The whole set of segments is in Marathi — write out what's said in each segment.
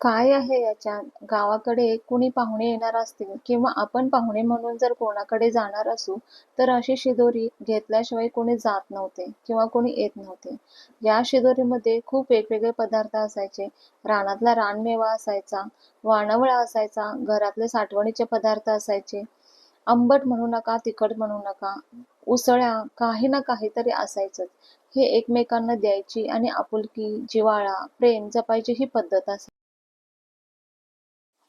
काय आहे याच्यात? गावाकडे कुणी पाहुणे येणार असतील किंवा आपण पाहुणे म्हणून जर कोणाकडे जाणार असू तर अशी शिदोरी घेतल्याशिवाय कोणी जात नव्हते किंवा कोणी येत नव्हते. या शिदोरीमध्ये खूप वेगवेगळे पदार्थ असायचे. रानातला रानमेवा असायचा वाणवळा असायचा घरातले साठवणीचे पदार्थ असायचे. आंबट म्हणू नका तिखट म्हणू नका उसळ्या काही ना काहीतरी असायचंच. हे एकमेकांना द्यायची आणि आपुलकी जिव्हाळा प्रेम जपायची ही पद्धत असायची.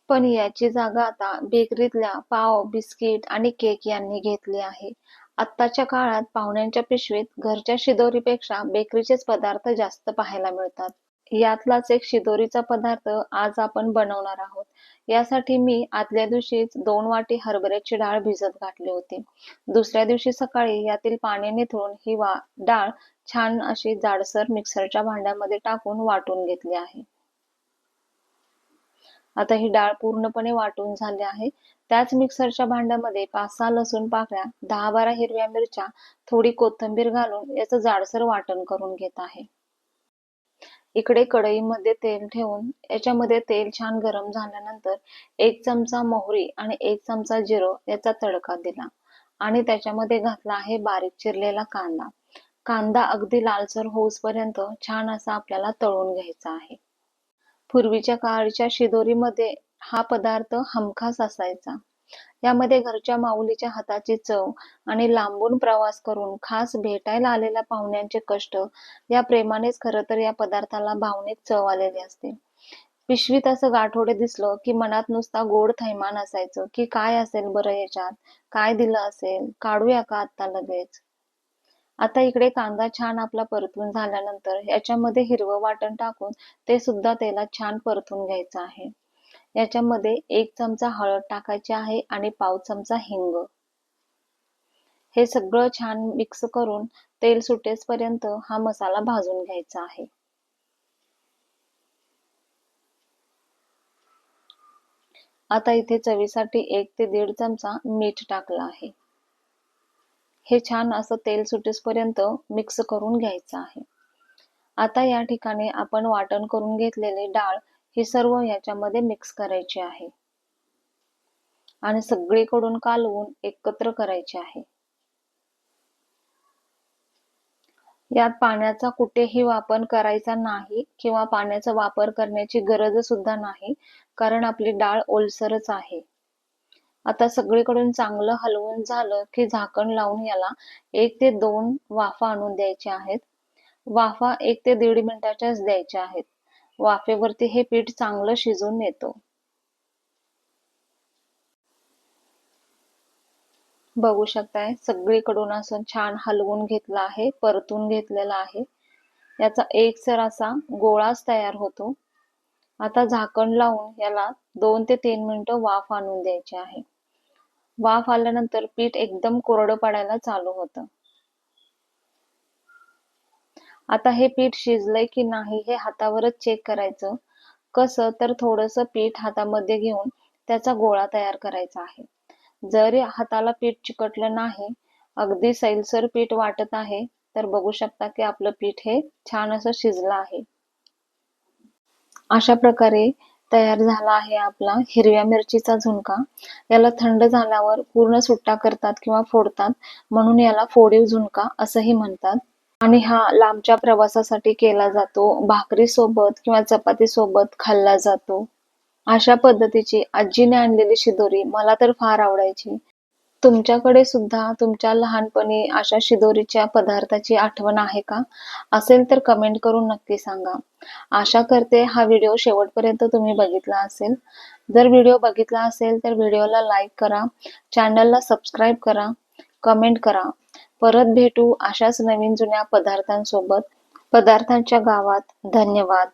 पण याची जागा आता बेकरीतल्या पाव बिस्किट आणि केक यांनी घेतली आहे. आत्ताच्या काळात पाहुण्यांच्या पिशवीत घरच्या शिदोरीपेक्षा बेकरीचेच पदार्थ जास्त पाहायला मिळतात. यातलाच एक शिदोरीचा पदार्थ आज आपण बनवणार आहोत. यासाठी मी आदल्या दिवशीच दोन वाटी हरभऱ्याची डाळ भिजत घातली होती. दुसऱ्या दिवशी सकाळी यातील पाणी निथळून ही वा डाळ छान अशी जाडसर मिक्सरच्या भांड्यामध्ये टाकून वाटून घेतली आहे. आता ही डाळ पूर्णपणे वाटून झाली आहे. त्याच मिक्सरच्या भांड्यामध्ये पाच सहा लसूण पाकळ्या दहा बारा हिरव्या मिरच्या थोडी कोथिंबीर घालून याचं जाडसर वाटण करून घेत आहे. इकडे कढईमध्ये तेल ठेवून याच्यामध्ये तेल छान गरम झाल्यानंतर एक चमचा मोहरी आणि एक चमचा जिरो याचा तडका दिला आणि त्याच्यामध्ये घातला आहे बारीक चिरलेला कांदा. कांदा अगदी लालसर होऊसपर्यंत छान असा आपल्याला तळून घ्यायचा आहे. पूर्वीच्या काळच्या शिदोरीमध्ये हा पदार्थ हमखास असायचा. यामध्ये घरच्या माऊलीच्या हाताची चव आणि लांबून प्रवास करून खास भेटायला आलेल्या पाहुण्यांचे कष्ट या प्रेमानेच खर तर या पदार्थाला भावनिक चव आलेली असते. पिशवीत असं गाठोडे दिसलं की मनात नुसता गोड थैमान असायचं की काय असेल बरं याच्यात काय दिलं असेल? काढूया का आता लगेच? आता इकडे कांदा छान आपला परतून झाल्यानंतर याच्यामध्ये हिरवं वाटण टाकून ते सुद्धा तेलात छान परतून घ्यायचं आहे. याच्यामध्ये एक चमचा हळद टाकायची आहे आणि पाव चमचा हिंग. हे सगळं छान मिक्स करून तेल सुटेसपर्यंत हा मसाला भाजून घ्यायचा आहे. आता इथे चवीसाठी एक ते दीड चमचा मीठ टाकला आहे. हे छान असं तेल सुटेसपर्यंत मिक्स करून घ्यायचं आहे. आता या ठिकाणी आपण वाटण करून घेतलेली डाळ ही सर्व याच्यामध्ये मिक्स करायची आहे. आणि सगळीकडून कालवून एकत्र करायची आहे. यात पाण्याचा कुठेही वापर करायचा नाही किंवा पाण्याचा वापर करण्याची गरज सुद्धा नाही कारण आपली डाळ ओलसरच आहे. आता सगळीकडून चांगलं हलवून झालं की झाकण लावून याला एक ते दोन वाफा आणून द्यायच्या आहेत. वाफा एक ते दीड मिनिटाच्याच द्यायच्या आहेत. वाफेवरती हे पीठ चांगलं शिजून येतो. बघू शकताय सगळीकडून असं छान हलवून घेतलं आहे परतून घेतलेला आहे. याचा एक सर असा गोळाच तयार होतो. आता झाकण लावून याला दोन ते तीन मिनिटं वाफ आणून द्यायची आहे. वाफ आल्यानंतर पीठ एकदम कोरडं पडायला चालू होतं. आता हे पीठ शिजलंय की नाही हे हातावरच चेक करायचं. कसं तर थोडस पीठ हातामध्ये घेऊन त्याचा गोळा तयार करायचा आहे. जरी हाताला पीठ चिकटलं नाही अगदी सैलसर पीठ वाटत आहे तर बघू शकता की आपलं पीठ हे छान असं शिजलं आहे. अशा प्रकारे तयार झाला आहे आपला हिरव्या मिरचीचा झुणका. याला थंड झाल्यावर पूर्ण सुट्टा करतात किंवा फोडतात म्हणून याला फोडीव झुणका असंही म्हणतात. आणि हा लांबच्या प्रवासासाठी केला जातो. भाकरी सोबत किंवा चपाती सोबत खाल्ला जातो. अशा पद्धतीची आजीने आणलेली शिदोरी मला तर फार आवडायची. तुमच्याकडे सुद्धा तुमच्या लहानपणी अशा शिदोरीच्या पदार्थाची आठवण आहे का? असेल तर कमेंट करून नक्की सांगा. आशा करते हा व्हिडिओ शेवटपर्यंत तुम्ही बघितला असेल. जर व्हिडिओ बघितला असेल तर व्हिडिओला लाईक करा. चॅनलला सबस्क्राईब करा. कमेंट करा. परत भेटू अशाच नवीन जुन्या पदार्थांसोबत. पदार्थांच्या गावात. धन्यवाद.